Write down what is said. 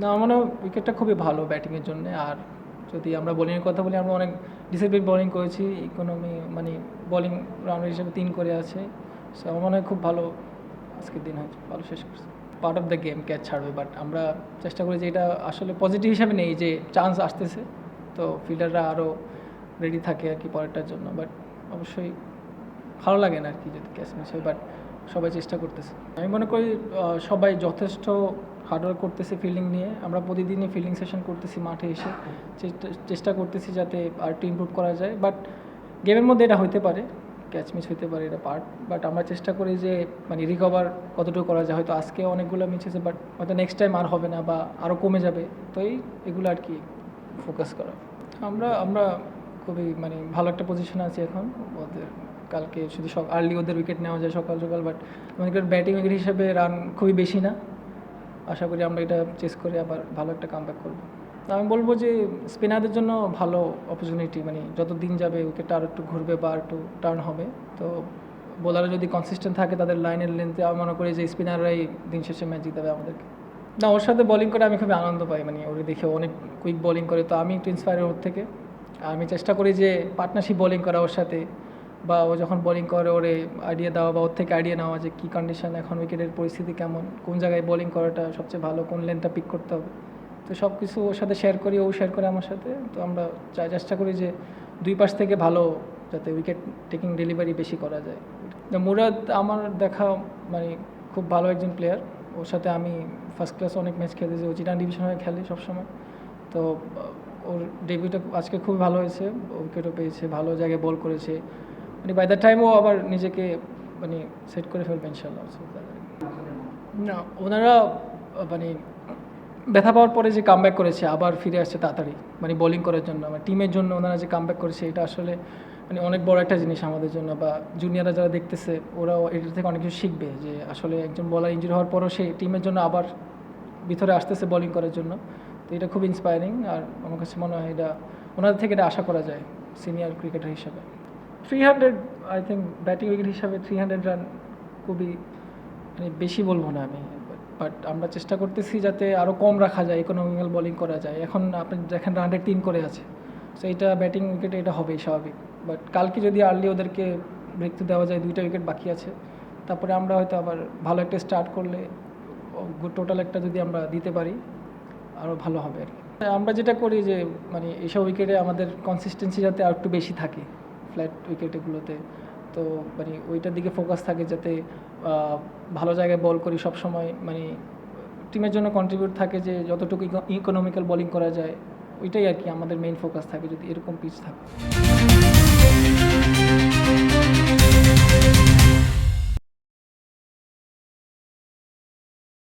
না আমার মনে উইকেটটা খুবই ভালো ব্যাটিংয়ের জন্য। আর যদি আমরা বোলিংয়ের কথা বলি, আমরা অনেক ডিসিপ্লিন বোলিং করেছি ইকোনমি মানে বোলিং রাউন্ডার হিসেবে তিন করে আছে। সো আমার মনে হয় খুব ভালো আজকের দিন হয়েছে, ভালো শেষ করছে। Part of the game catch ছাড়বে বাট আমরা চেষ্টা করি যে এটা আসলে পজিটিভ হিসাবে নেই, যে চান্স আসতেছে। তো ফিল্ডাররা আরও রেডি থাকে আর কি পরেরটার জন্য বাট অবশ্যই ভালো লাগে না আর কি যদি ক্যাচ মিস হয় বাট সবাই চেষ্টা করতেছে। আমি মনে করি সবাই যথেষ্ট হার্ডওয়ার্ক করতেছি ফিল্ডিং নিয়ে। আমরা প্রতিদিনই ফিল্ডিং সেশন করতেছি মাঠে এসে। চেষ্টা- করতেছি যাতে আর একটু ইমপ্রুভ করা যায়। বাট গেমের মধ্যে এটা হইতে পারে ক্যাচ মিস হইতে পারে এটা পার্ট বাট আমরা চেষ্টা করি যে মানে রিকভার কতটুকু করা যায়। হয়তো আজকে অনেকগুলো হয়েছে বাট হয়তো নেক্সট টাইম আর হবে না বা আরও কমে যাবে। তো এই, এগুলো আর কি ফোকাস করা। আমরা আমরা খুবই মানে ভালো একটা পজিশন আছি এখন। ওদের, কালকে শুধু সব আর্লি ওদের উইকেট নেওয়া যায় সকাল সকাল বাট আমাদের ব্যাটিং উইকেট হিসেবে রান খুবই বেশি না। আশা করি আমরা এটা চেস করে আবার ভালো একটা কাম ব্যাক করব। আমি বলব যে স্পিনারদের জন্য ভালো অপরচুনিটি মানে যত দিন যাবে উইকেটটা আরও একটু ঘুরবে বা একটু টার্ন হবে। তো বোলাররা যদি কনসিস্টেন্ট থাকে তাদের লাইনের লেন্থে আমি মনে করি যে স্পিনাররাই দিন শেষে ম্যাচ জিতাবে আমাদেরকে। না, ওর সাথে বোলিং করে আমি খুবই আনন্দ পাই মানে ওরে দেখে অনেক কুইক বোলিং করে। তো আমি একটু ইন্সপায়ার ওর থেকে। আমি চেষ্টা করি যে পার্টনারশিপ বোলিং করা ওর সাথে। বা ও যখন বোলিং করে, ওরে আইডিয়া দেওয়া বা ওর থেকে আইডিয়া নেওয়া যে কী কন্ডিশন এখন উইকেটের পরিস্থিতি কেমন, কোন জায়গায় বোলিং করাটা সবচেয়ে ভালো, কোন লেনটা পিক করতে হবে। তো সব কিছু ওর সাথে শেয়ার করি, ও শেয়ার করে আমার সাথে। তো আমরা চেষ্টা করি যে দুই পাশ থেকে ভালো যাতে উইকেট টেকিং ডেলিভারি বেশি করা যায়। মুরাদ আমার দেখা মানে খুব ভালো একজন প্লেয়ার ওর সাথে আমি ফার্স্ট ক্লাস অনেক ম্যাচ খেলেছি। ও চিটান ডিভিশনে খেলে সবসময়। তো ওর ডেবিউটা আজকে খুব ভালো হয়েছে। উইকেটও পেয়েছে, ভালো জায়গায় বল করেছে। মানে বাই দ্য টাইম ও আবার নিজেকে মানে সেট করে ফেলবে ইনশাল্লাহ না, ওনারা মানে ব্যথা পাওয়ার পরে যে কামব্যাক করেছে, আবার ফিরে আসছে তাড়াতাড়ি মানে বোলিং করার জন্য। মানে টিমের জন্য ওনারা যে কামব্যাক করেছে, এটা আসলে মানে অনেক বড় একটা জিনিস আমাদের জন্য, বা জুনিয়ররা যারা দেখতেছে, ওরাও এটার থেকে অনেক কিছু শিখবে, যে আসলে একজন বলার ইঞ্জুরি হওয়ার পরও সে টিমের জন্য আবার ভিতরে আসতেছে বোলিং করার জন্য। তো এটা খুব ইন্সপায়ারিং আর আমার কাছে মনে হয় এটা ওনাদের থেকে এটা আশা করা যায় সিনিয়র ক্রিকেটার হিসাবে। Three hundred I think batting wicket হিসাবে থ্রি হান্ড্রেড রান খুবই মানে বেশি বলব না আমি বাট আমরা চেষ্টা করতেছি যাতে আরও কম রাখা যায় ইকোনমিক্যাল বোলিং করা যায়। এখন আপনি দেখেন রানের তিন করে আছে। সো এটা ব্যাটিং উইকেটে এটা হবেই স্বাভাবিক। বাট কালকে যদি আর্লি ওদেরকে ব্রেক দেওয়া যায়, দুইটা উইকেট বাকি আছে, তারপরে আমরা হয়তো আবার ভালো একটা স্টার্ট করলে টোটাল একটা যদি আমরা দিতে পারি আরও ভালো হবে আর কি। আমরা যেটা করি যে মানে এইসব উইকেটে আমাদের কনসিস্টেন্সি যাতে আর একটু বেশি থাকে। ফ্ল্যাট উইকেটগুলোতে তো মানে ওইটার দিকে ফোকাস থাকে যাতে ভালো জায়গায় বল করি সব সময় মানে টিমের জন্য কন্ট্রিবিউট থাকে যে যতটুকু ইকোনমিক্যাল বলিং করা যায়, ওইটাই আর কি আমাদের মেইন ফোকাস থাকে যদি এরকম পিচ থাকে।